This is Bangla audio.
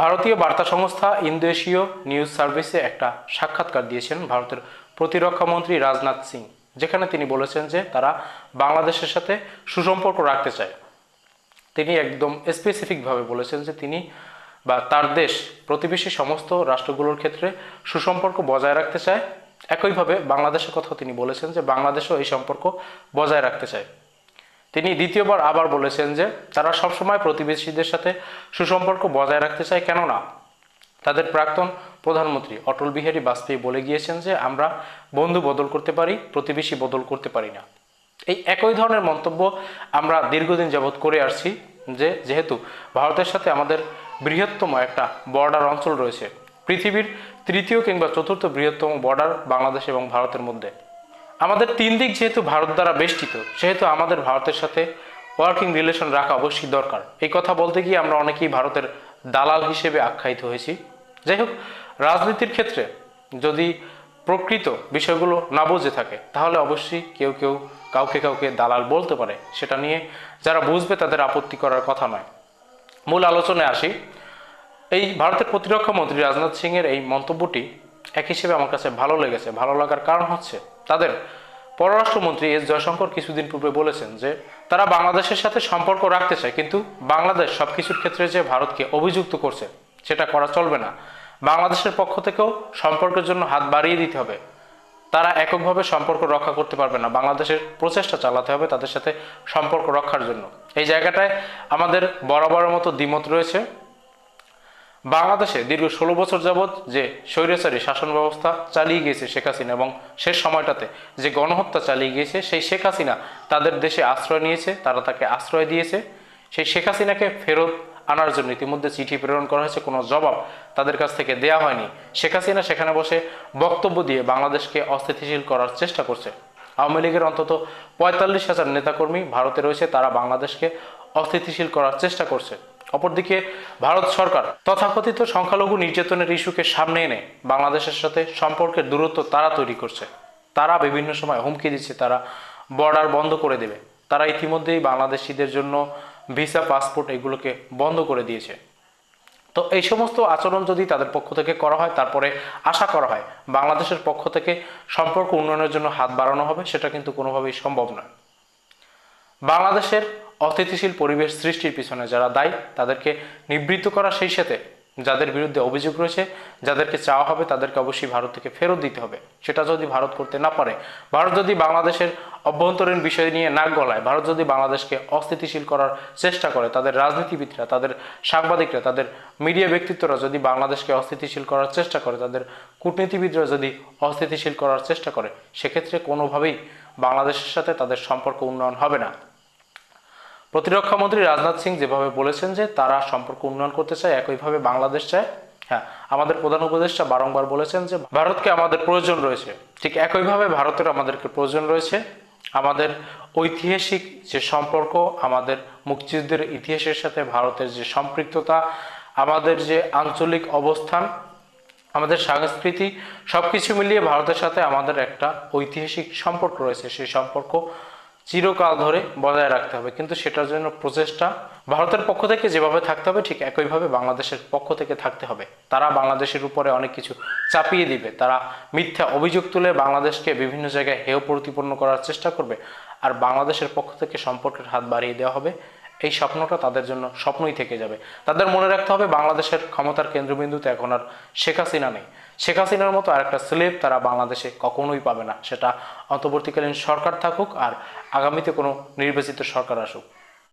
ভারতীয় বার্তা সংস্থা ইন্দো এশীয় নিউজ সার্ভিসে একটা সাক্ষাৎকার দিয়েছেন ভারতের প্রতিরক্ষা মন্ত্রী রাজনাথ সিং, যেখানে তিনি বলেছেন যে তারা বাংলাদেশের সাথে সুসম্পর্ক রাখতে চায়। তিনি একদম স্পেসিফিকভাবে বলেছেন যে তিনি বা তার দেশ প্রতিবেশী সমস্ত রাষ্ট্রগুলোর ক্ষেত্রে সুসম্পর্ক বজায় রাখতে চায়। একইভাবে বাংলাদেশের কথাও তিনি বলেছেন যে বাংলাদেশও এই সম্পর্ক বজায় রাখতে চায়। তিনি দ্বিতীয়বার আবার বলেছেন যে তারা সবসময় প্রতিবেশীদের সাথে সুসম্পর্ক বজায় রাখতে চায়, কেননা তাদের প্রাক্তন প্রধানমন্ত্রী অটল বিহারী বাজপেয়ী বলে গিয়েছেন যে আমরা বন্ধু বদল করতে পারি, প্রতিবেশী বদল করতে পারি না। এই একই ধরনের মন্তব্য আমরা দীর্ঘদিন যাবৎ করে আসছি যে যেহেতু ভারতের সাথে আমাদের বৃহত্তম একটা বর্ডার অঞ্চল রয়েছে, পৃথিবীর তৃতীয় কিংবা চতুর্থ বৃহত্তম বর্ডার বাংলাদেশ এবং ভারতের মধ্যে। আমাদের তিন দিক যেহেতু ভারত দ্বারা বেষ্টিত, সেহেতু আমাদের ভারতের সাথে ওয়ার্কিং রিলেশন রাখা অবশ্যই দরকার। এই কথা বলতে গিয়ে আমরা অনেকেই ভারতের দালাল হিসেবে আখ্যায়িত হয়েছি। যাই হোক, রাজনীতির ক্ষেত্রে যদি প্রকৃত বিষয়গুলো না বুঝে থাকে, তাহলে অবশ্যই কেউ কেউ কাউকে কাউকে দালাল বলতে পারে। সেটা নিয়ে যারা বুঝবে তাদের আপত্তি করার কথা নয়। মূল আলোচনায় আসি। এই ভারতের প্রতিরক্ষা মন্ত্রী রাজনাথ সিংয়ের এই মন্তব্যটি এক হিসেবে আমার কাছে ভালো লেগেছে। ভালো লাগার কারণ হচ্ছে তাদের পররাষ্ট্রমন্ত্রী এস জয়শঙ্কর কিছুদিন পূর্বে বলেছেন যে তারা বাংলাদেশের সাথে সম্পর্ক রাখতে চায়, কিন্তু বাংলাদেশ সবকিছুর ক্ষেত্রে যে ভারতকে অভিযুক্ত করছে, সেটা করা চলবে না। বাংলাদেশের পক্ষ থেকেও সম্পর্কের জন্য হাত বাড়িয়ে দিতে হবে। তারা এককভাবে সম্পর্ক রক্ষা করতে পারবে না। বাংলাদেশের প্রচেষ্টা চালাতে হবে তাদের সাথে সম্পর্ক রক্ষার জন্য। এই জায়গাটায় আমাদের বরাবরের মতো দ্বিমত রয়েছে। বাংলাদেশে দীর্ঘ ষোলো বছর যাবৎ যে স্বৈরাচারী শাসন ব্যবস্থা চালিয়ে গিয়েছে শেখ হাসিনা এবং শেষ সময়টাতে যে গণহত্যা চালিয়ে গিয়েছে, সেই শেখ হাসিনা তাদের দেশে আশ্রয় নিয়েছে, তারা তাকে আশ্রয় দিয়েছে। সেই শেখ হাসিনাকে ফেরত আনার জন্য ইতিমধ্যে চিঠি প্রেরণ করা হয়েছে, কোনো জবাব তাদের কাছ থেকে দেয়া হয়নি। শেখ হাসিনা সেখানে বসে বক্তব্য দিয়ে বাংলাদেশকে অস্থিতিশীল করার চেষ্টা করছে। আওয়ামী লীগের অন্তত পঁয়তাল্লিশ হাজার নেতাকর্মী ভারতে রয়েছে, তারা বাংলাদেশকে অস্থিতিশীল করার চেষ্টা করছে। অপরদিকে ভারত সরকার তথাকথিত সংখ্যালঘু নির্যাতনের ইস্যুকে সামনে এনে বাংলাদেশের সাথে সম্পর্কের দূরত্ব তারা তৈরি করছে। তারা বিভিন্ন সময় হুমকি দিচ্ছে, তারা বর্ডার বন্ধ করে দেবে। তারা ইতিমধ্যেই বাংলাদেশিদের জন্য ভিসা, পাসপোর্ট এগুলোকে বন্ধ করে দিয়েছে। তো এই সমস্ত আচরণ যদি তাদের পক্ষ থেকে করা হয়, তারপরে আশা করা হয় বাংলাদেশের পক্ষ থেকে সম্পর্ক উন্নয়নের জন্য হাত বাড়ানো হবে, সেটা কিন্তু কোনোভাবেই সম্ভব নয়। বাংলাদেশের অস্থিতিশীল পরিবেশ সৃষ্টির পিছনে যারা দায়ী, তাদেরকে নিবৃত্ত করা সেই সাথে যাদের বিরুদ্ধে অভিযোগ রয়েছে, যাদেরকে চাওয়া হবে, তাদেরকে অবশ্যই ভারত থেকে ফেরত দিতে হবে। সেটা যদি ভারত করতে না পারে, ভারত যদি বাংলাদেশের অভ্যন্তরীণ বিষয় নিয়ে নাক গলায়, ভারত যদি বাংলাদেশকে অস্থিতিশীল করার চেষ্টা করে, তাদের রাজনীতিবিদরা, তাদের সাংবাদিকরা, তাদের মিডিয়া ব্যক্তিত্বরা যদি বাংলাদেশকে অস্থিতিশীল করার চেষ্টা করে, তাদের কূটনীতিবিদরা যদি অস্থিতিশীল করার চেষ্টা করে, সেক্ষেত্রে কোনোভাবেই বাংলাদেশের সাথে তাদের সম্পর্ক উন্নয়ন হবে না। প্রতিরক্ষা মন্ত্রী রাজনাথ সিং যেভাবে বলেছেন যে তারা সম্পর্ক উন্নয়ন করতে চায় একইভাবে বাংলাদেশ চায়। হ্যাঁ আমাদের প্রধান উপদেষ্টা বারংবার বলেছেন যে ভারতকে আমাদের প্রয়োজন রয়েছে। ঠিক একইভাবে ভারতের আমাদেরকে প্রয়োজন রয়েছে। আমাদের ঐতিহাসিক যে সম্পর্ক, আমাদের মুক্তিযুদ্ধের ইতিহাসের সাথে ভারতের যে সম্পৃক্ততা, আমাদের যে আঞ্চলিক অবস্থান, আমাদের সংস্কৃতি সব কিছু মিলিয়ে ভারতের সাথে আমাদের একটা ঐতিহাসিক সম্পর্ক রয়েছে। সেই সম্পর্ক চিরকাল ধরে বজায় রাখতে হবে। কিন্তু সেটার জন্য প্রচেষ্টা ভারতের পক্ষ থেকে যেভাবে থাকতে হবে, ঠিক একইভাবে বাংলাদেশের পক্ষ থেকে থাকতে হবে। তারা বাংলাদেশের উপরে অনেক কিছু চাপিয়ে দিবে। তারা মিথ্যা অভিযোগ তুলে বাংলাদেশকে বিভিন্ন জায়গায় হেয় প্রতিপন্ন করার চেষ্টা করবে। আর বাংলাদেশের পক্ষ থেকে সম্পর্কের হাত বাড়িয়ে দেওয়া হবে। এই স্বপ্নটা তাদের জন্য স্বপ্নই থেকে যাবে। তাদের মনে রাখতে হবে বাংলাদেশের ক্ষমতার কেন্দ্রবিন্দুতে এখন আর শেখ হাসিনা নেই। শেখ হাসিনার মতো আরেকটা স্লেব তারা বাংলাদেশে কখনোই পাবে না। সেটা অন্তর্বর্তীকালীন সরকার থাকুক আর আগামীতে কোনো নির্বাচিত সরকার আসুক।